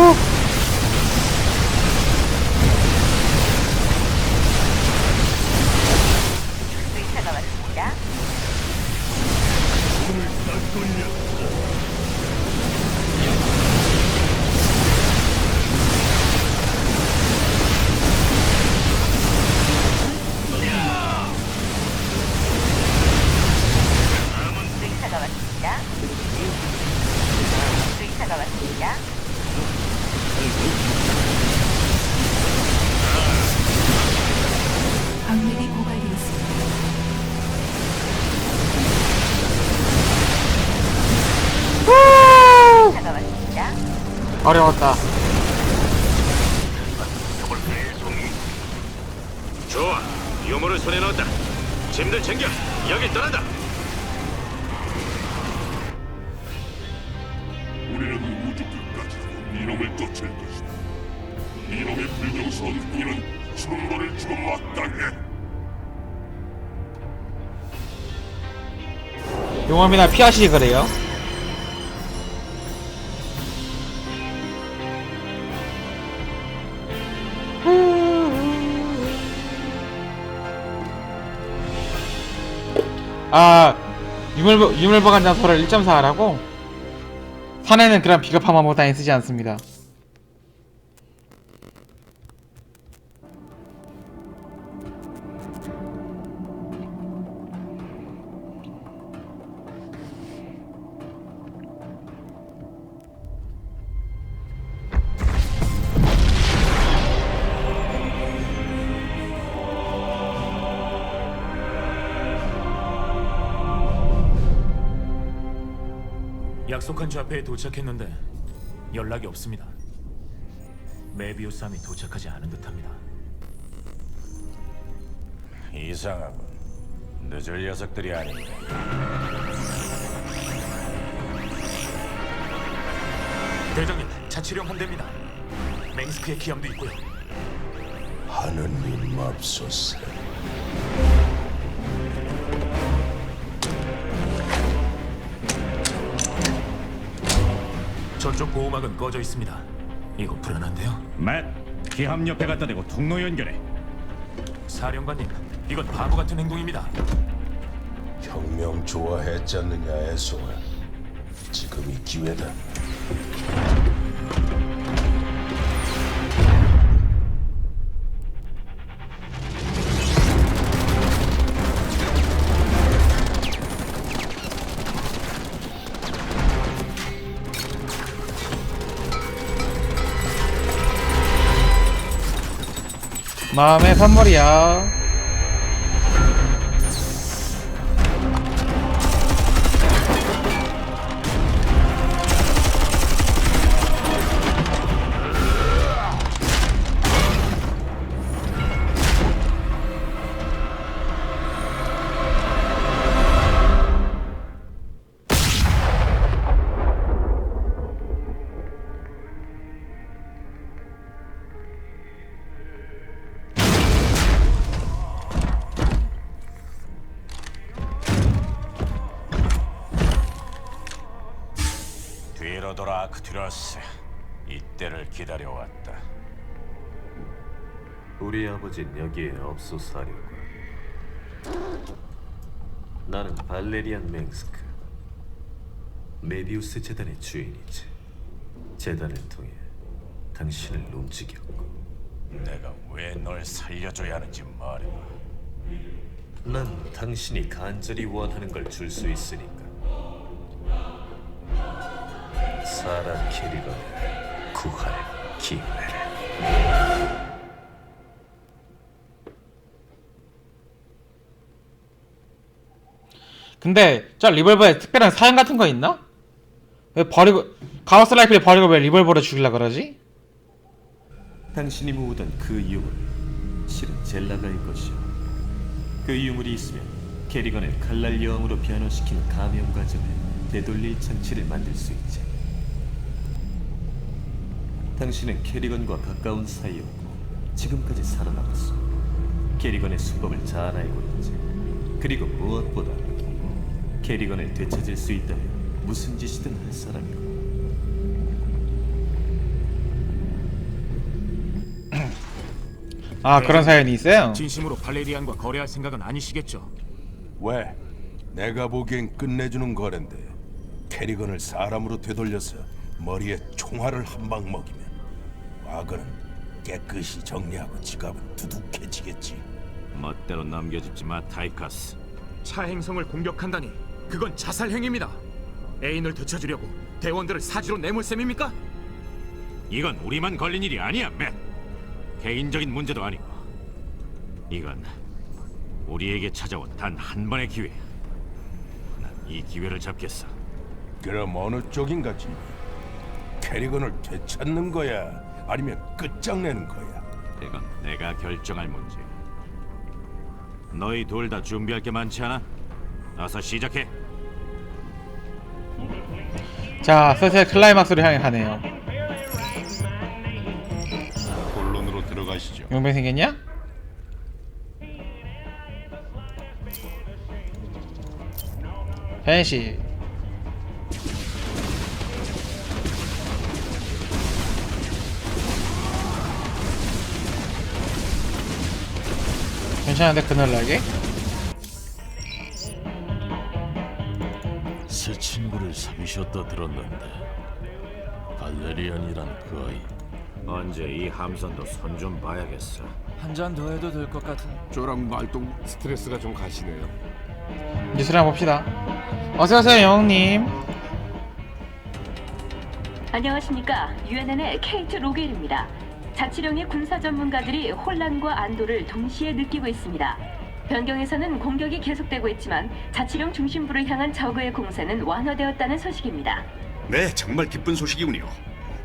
후. 어려웠다. 좋아, 유물을 손에 넣었다. 짐들 챙겨, 여기 떠난다. 우리는 우주 끝까지 이놈을 쫓을 것이다. 이놈의 불경스러운 이는 충돌을 주고 마땅해. 용암이나 피하시지 그래요. 아 유물보 유물보관 장소를 1.4 하라고? 산에는 그런 비겁한 마모단이 쓰지 않습니다. 약속한 좌표에 도착했는데 연락이 없습니다. 메비우스함이 도착하지 않은 듯합니다. 이상하군. 늦을 녀석들이 아닌가. 대장님, 자치령 한대입니다. 맹스크의 기함도 있고요. 하느님 맙소사. 쪽 보호막은 꺼져 있습니다. 이거 불안한데요? 맷, 기함 옆에 갖다 대고 통로 연결해. 사령관님, 이건 바보 같은 행동입니다. 혁명 좋아했지 않느냐 애송아. 지금이 기회다. 마음의 선물이야. 뒤로 돌아 아크투러스. 이때를 기다려왔다. 우리 아버진 여기에 없소사령관. 나는 발레리안 맹스크. 메비우스 재단의 주인이지. 재단을 통해 당신을 움직였고, 내가 왜 널 살려줘야 하는지 말해봐. 난 당신이 간절히 원하는 걸 줄 수 있으니까. 사라 캐리건을 구할 기회를. 근데 저 리볼버에 특별한 사연 같은 거 있나? 왜 버리고 가우스 라이플 버리고 왜 리볼버를 죽이려 그러지? 당신이 모으던 그 유물 실은 젤라가의 것이오. 그 유물이 있으면 캐리건을 칼날 여왕으로 변화시키는 감염 과정을 되돌릴 장치를 만들 수 있지. 당신은 캐리건과 가까운 사이였고 지금까지 살아남았어. 캐리건의 수법을 잘 알고 있지. 그리고 무엇보다 캐리건을 되찾을 수 있다면 무슨 짓이든 할 사람이고. 아 그런 사연이 있어요? 진심으로 발레리안과 거래할 생각은 아니시겠죠? 왜? 내가 보기엔 끝내주는 거랜데 캐리건을 사람으로 되돌려서 머리에 총알을 한 방 먹이면 과거는 깨끗이 정리하고 지갑은 두둑해지겠지. 멋대로 넘겨짚지 마, 타이커스. 차 행성을 공격한다니 그건 자살 행위입니다. 애인을 되찾으려고 대원들을 사지로 내몰 셈입니까? 이건 우리만 걸린 일이 아니야, 맨. 개인적인 문제도 아니고. 이건 우리에게 찾아온 단 한 번의 기회야. 난 이 기회를 잡겠어. 그럼 어느 쪽인가 지 캐리건을 되찾는 거야? 아니면 끝장내는 거야? 이건 내가 결정할 문제. 너희 둘 다 준비할 게 많지 않아? 어서 시작해. 자 슬슬 클라이막스로 향해 가네요 본론으로 들어가시죠. 용병 생겼냐? 변시 그늘 날개? 새 친구를 사귀셨다 들었는데 발레리안이란 그 아이 언제 이 함선도 손 좀 봐야겠어. 한 잔 더 해도 될 것 같은. 저랑 말동 스트레스가 좀 가시네요. 뉴스를 한번 봅시다 어서 오세요 영웅님 안녕하십니까. UNN의 케이트 로겔입니다. 자치령의 군사 전문가들이 혼란과 안도를 동시에 느끼고 있습니다. 변경에서는 공격이 계속되고 있지만 자치령 중심부를 향한 적의 공세는 완화되었다는 소식입니다. 네, 정말 기쁜 소식이군요.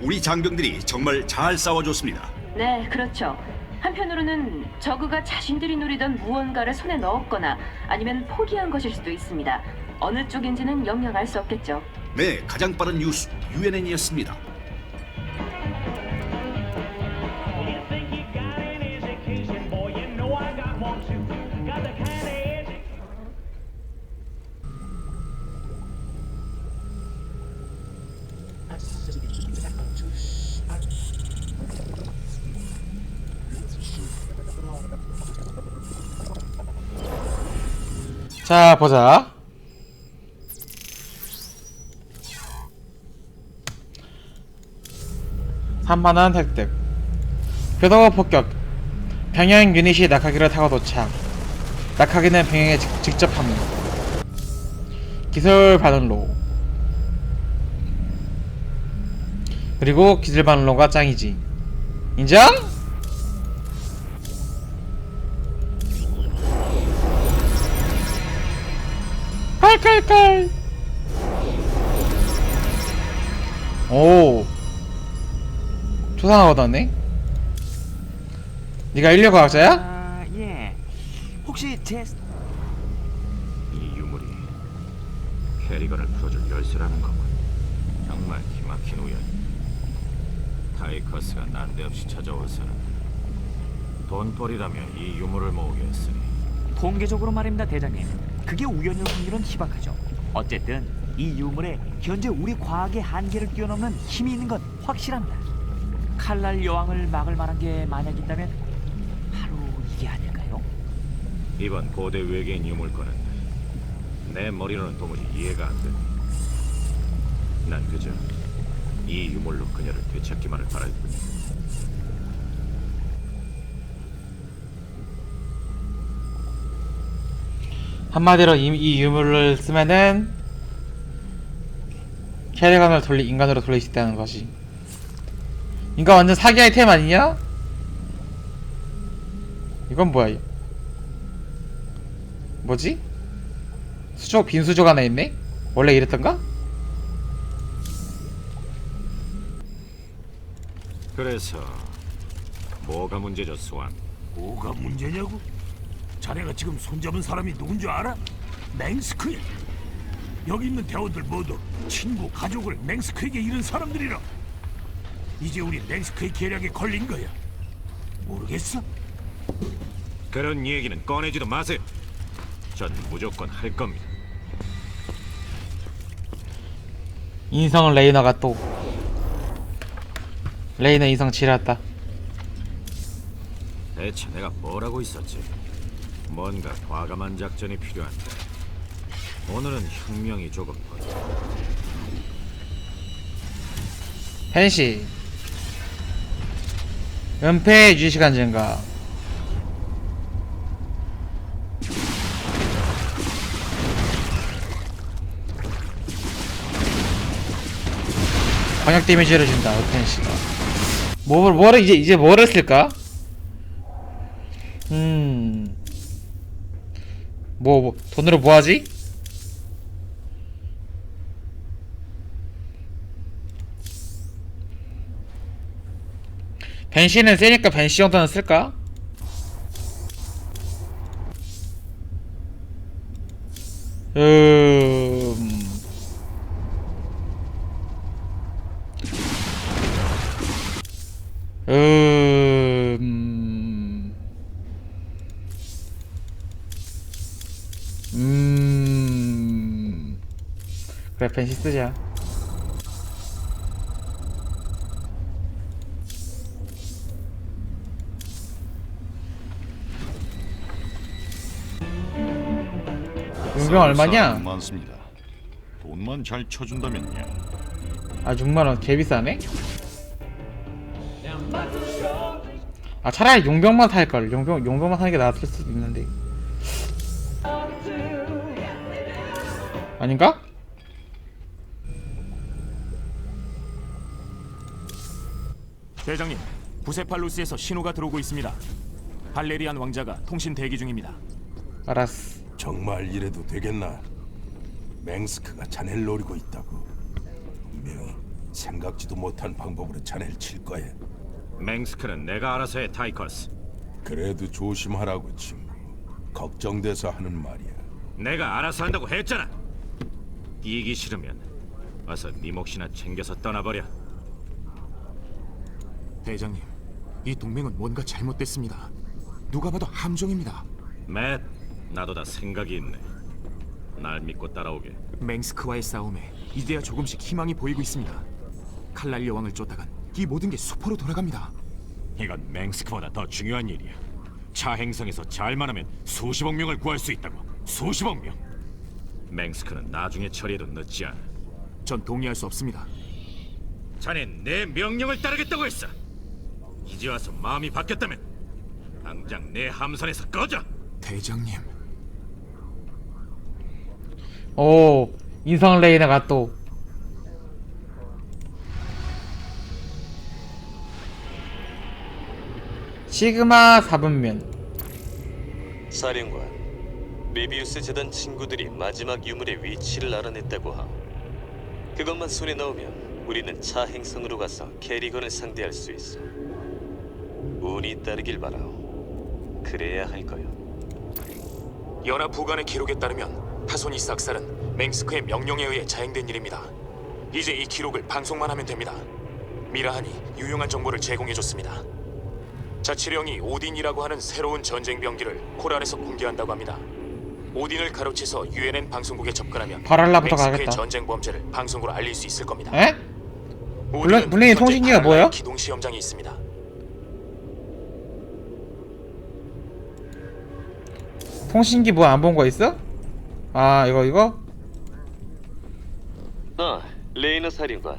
우리 장병들이 정말 잘 싸워줬습니다. 네, 그렇죠. 한편으로는 저그가 자신들이 노리던 무언가를 손에 넣었거나 아니면 포기한 것일 수도 있습니다. 어느 쪽인지는 영영 알 수 없겠죠. 네, 가장 빠른 뉴스 UNN이었습니다. 자 보자. 한만한 획득. 궤도 폭격. 병영 유닛이 낙하기를 타고 도착. 낙하기는 병영에 직- 직접 함유 기술 반응로. 그리고 기술 반응로가 짱이지. 인정? 칼칼칼 오 초상화 얻었네 네가 인류 과학자야? 아, 예. 혹시 제 이 유물이 캐리건을 풀어줄 열쇠라는 거군. 정말 기막힌 우연. 타이커스가 난데없이 찾아와서는 돈벌이라며 이 유물을 모으게 했으니 공개적으로 말입니다, 대장님. 그게 우연일 확률은 희박하죠. 어쨌든 이 유물에 현재 우리 과학의 한계를 뛰어넘는 힘이 있는 건 확실합니다. 칼날 여왕을 막을 만한 게 만약 있다면 바로 이게 아닐까요? 이번 고대 외계인 유물권은 내 머리로는 도무지 이해가 안 돼. 난 그저 이 유물로 그녀를 되찾기만을 바랄 뿐이야. 한마디로 이, 이 유물을 쓰면은 캐리건을 돌리 인간으로 돌릴 수 있다는 것이 인간 완전 사기 아이템 아니냐? 이건 뭐야? 뭐지? 수조 빈 수조가 하나 있네? 원래 이랬던가? 그래서 뭐가 문제죠, 스완? 뭐가 문제냐고? 자네가 지금 손잡은 사람이 누군 줄 알아? 맹스크야. 여기 있는 대원들 모두 친구, 가족을 맹스크에게 잃은 사람들이라. 이제 우리 맹스크의 계략에 걸린 거야. 모르겠어? 그런 얘기는 꺼내지도 마세요. 전 무조건 할 겁니다. 인성 레이너가 또 레이너 인성 지렸다 대체 내가 뭘 하고 있었지? 뭔가 과감한 작전이 필요한데 오늘은 혁명이 조금 더 펜시 은폐 유지 시간 증가 광역 데미지를 준다 은펜시가 뭐, 뭐를 이제 이제 뭐를 쓸까? 음. 뭐, 뭐 돈으로 뭐 하지? 벤시는 세니까 벤시 정도는 쓸까? 음... 음... 음... 그래 벤시 쓰자 용병 얼마냐? 많습니다. 돈만 잘 쳐준다면요. 아 6만 원 개비싸네? 아 차라리 용병만 탈 걸 용병, 용병만 사는 게 나았을 수도 있는데 아닌가? 대장님, 부세팔루스에서 신호가 들어오고 있습니다. 발레리안 왕자가 통신 대기 중입니다. 알았어 정말 이래도 되겠나? 맹스크가 자네를 노리고 있다고. 분명히 생각지도 못한 방법으로 자네를 칠 거야. 맹스크는 내가 알아서 해 타이커스 그래도 조심하라고 친구. 걱정돼서 하는 말이야. 내가 알아서 한다고 했잖아 이기 싫으면 어서 네 몫이나 챙겨서 떠나버려 대장님, 이 동맹은 뭔가 잘못됐습니다. 누가 봐도 함정입니다. 맷 나도 다 생각이 있네 날 믿고 따라오게 맹스크와의 싸움에 이제야 조금씩 희망이 보이고 있습니다. 칼날 여왕을 쫓다간 이 모든 게 수포로 돌아갑니다. 이건 맹스크보다 더 중요한 일이야. 차 행성에서 잘만 하면 수십억 명을 구할 수 있다고. 수십억 명. 맹스크는 나중에 처리해도 늦지 않아. 전 동의할 수 없습니다. 자넨 내 명령을 따르겠다고 했어. 이제 와서 마음이 바뀌었다면 당장 내 함선에서 꺼져. 대장님, 오 인성 레이너가 또 시그마 4분면 사령관, 메비우스 재단 친구들이 마지막 유물의 위치를 알아냈다고 함. 그것만 손에 넣으면 우리는 차 행성으로 가서 캐리건을 상대할 수 있어. 운이 따르길 바라오. 그래야 할 거요. 연합 부관의 기록에 따르면 타소니 삭살은 맹스크의 명령에 의해 자행된 일입니다. 이제 이 기록을 방송만 하면 됩니다. 미라한이 유용한 정보를 제공해줬습니다. 자치령이 오딘이라고 하는 새로운 전쟁 병기를 코랄에서 공개한다고 합니다. 오딘을 가로채서 UNN 방송국에 접근하면 바랄라부터 가야겠다. 전쟁 범죄를 방송으로 알릴 수 있을 겁니다. 에? 오딘은 물론- 현재 통신기가 바랄라의 뭐예요? 기동 시험장이 있습니다. 통신기 뭐 안 본 거 있어? 아 이거 이거? 아, 레이너 사령관.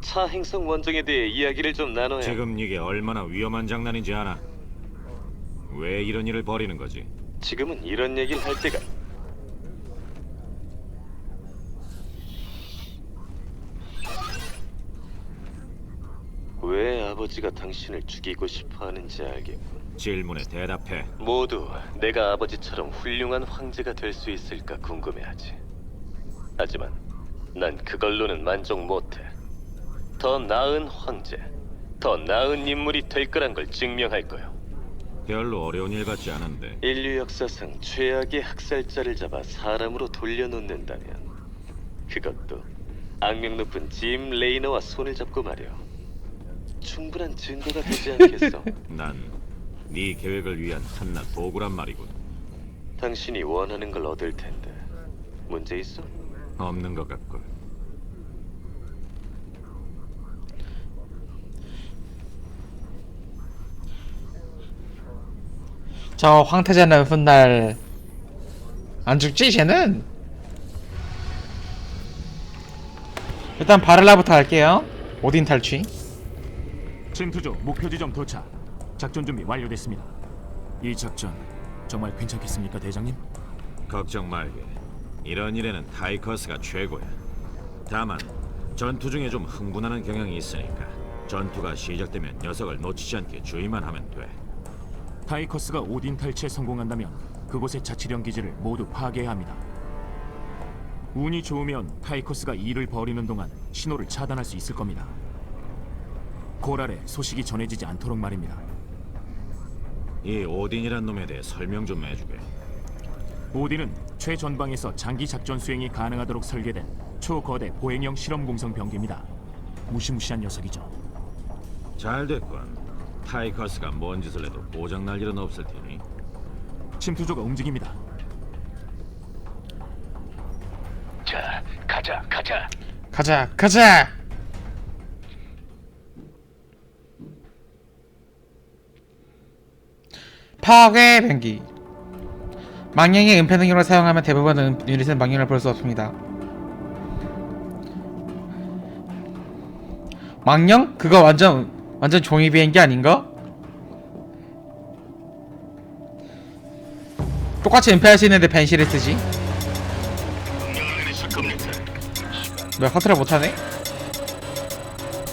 차 행성 원정에 대해 이야기를 좀 나눠야. 지금 이게 얼마나 위험한 장난인지 아나? 왜 이런 일을 벌이는 거지? 지금은 이런 얘기를 할 때가. 왜 아버지가 당신을 죽이고 싶어 하는지 알겠군. 질문에 대답해. 모두 내가 아버지처럼 훌륭한 황제가 될 수 있을까 궁금해하지. 하지만 난 그걸로는 만족 못해. 더 나은 황제, 더 나은 인물이 될 거란 걸 증명할 거요. 별로 어려운 일 같지 않은데. 인류 역사상 최악의 학살자를 잡아 사람으로 돌려놓는다면 그것도 악명 높은 짐 레이너와 손을 잡고 말이야. 충분한 증거가 되지 않겠어? 난 네 계획을 위한 한낱 도구란 말이군. 당신이 원하는 걸 얻을 텐데 문제 있어? 없는 것 같군. 저 황태자 넓은 날안 죽지 쟤는? 일단 바를라부터 할게요 오딘 탈취 침투조 목표 지점 도착. 작전 준비 완료됐습니다. 이 작전 정말 괜찮겠습니까, 대장님? 걱정 말게. 이런 일에는 타이커스가 최고야. 다만 전투 중에 좀 흥분하는 경향이 있으니까 전투가 시작되면 녀석을 놓치지 않게 주의만 하면 돼. 타이커스가 오딘 탈취에 성공한다면 그곳의 자치령 기지를 모두 파괴해야 합니다. 운이 좋으면 타이커스가 일을 벌이는 동안 신호를 차단할 수 있을 겁니다. 고랄에 소식이 전해지지 않도록 말입니다. 이 오딘이란 놈에 대해 설명 좀 해주게. 오딘은 최전방에서 장기 작전 수행이 가능하도록 설계된 초거대 보행형 실험 공성 병기입니다. 무시무시한 녀석이죠. 잘 됐군. 타이커스가 뭔 짓을 해도 고장 날 일은 없을 테니. 침투조가 움직입니다. 자, 가자, 가자. 가자 가자 파괴 변기 망령의 은폐 능력을 사용하면 대부분 은 유닛은 망령을 볼 수 없습니다 망령? 그거 완전 완전 종이 비행기 아닌가? 똑같이 은폐할 수 있는데 벤시를 쓰지 왜 커트를 못하네?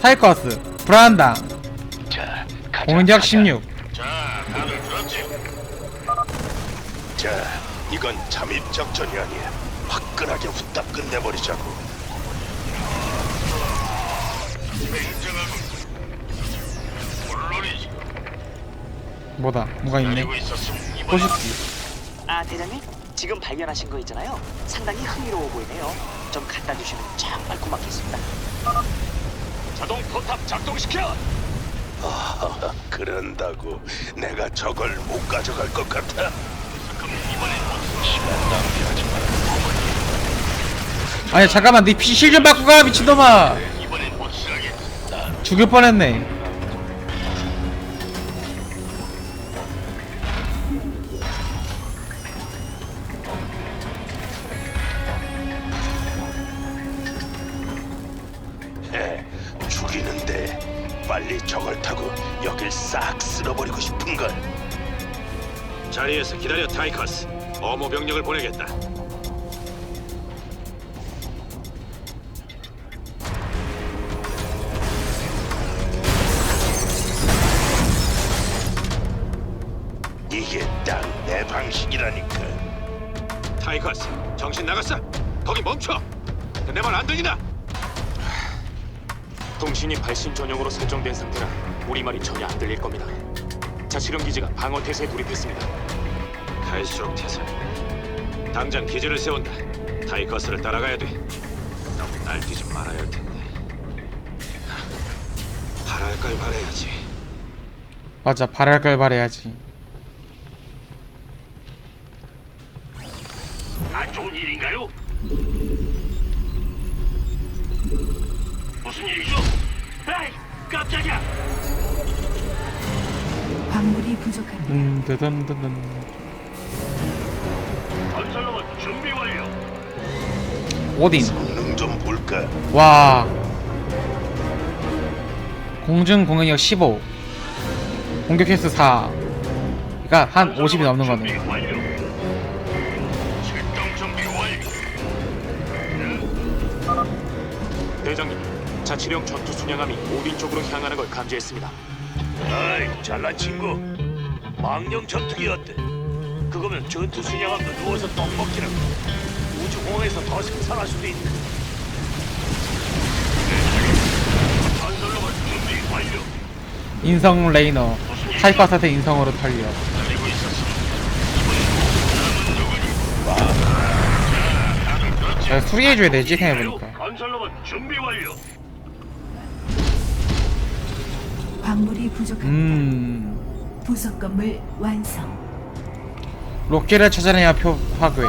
타이커스 자, 공격 16 자, 이건 잠입 작전이 아니야. 화끈하게 후딱 끝내버리자고. 뭐다? 뭐가 있네? 포식기 아 대장님? 지금 발견하신 거 있잖아요. 상당히 흥미로워 보이네요. 좀 갖다 주시면 정말 고맙겠습니다. 자동 포탑 작동시켜. 아, 그런다고 내가 저걸 못 가져갈 것 같아. 시간 낭비하지 마라. 아니 잠깐만. 네 피실 좀 바꾸고 가 미친놈아. 죽일 뻔했네 기다려 타이커스. 어모 병력을 보내겠다. 이게 딱 내 방식이라니까. 타이커스, 정신 나갔어? 거기 멈춰. 내 말 안 들리나? 통신이 발신 전용으로 설정된 상태라 우리 말이 전혀 안 들릴 겁니다. 자치령 기지가 방어 태세에 돌입했습니다. 갈수록 태세. 당장 기지를 세운다. 타이커스를 따라가야 돼. 너무 날뛰지 말아야 할 텐데. 바랄 걸 바래야지. 맞아 바랄 걸 바래야지 안 좋은 일인가요? 무슨 일이죠? 에이, 깜짝이야. 광물이 부족합니다. 음 건설로봇 준비 완료. 오딘 성능 좀 볼까? 와 공중 공격력 15 공격 횟수 4 그니까 한 50이 넘는 준비 거네 완료. 출동 준비 완료. 대장님, 자치령 전투 순양함이 오딘 쪽으로 향하는 걸 감지했습니다. 아이, 잘난 친구. 망령 전투기 어때? 그거면 전투 순양함도 누워서 떡 먹기라고. 우주공항에서 더 생산할 수도 준비 완료. 인성 레이너 타이커스한테 인성으로 털려 달리고 있었어. 야, 수리해줘야 되지 생각해보니까 건설로봇 준비 완료. 광물이 부족합니다. 음 부속 건물 완성. 로켓을 찾아내야 표 파괴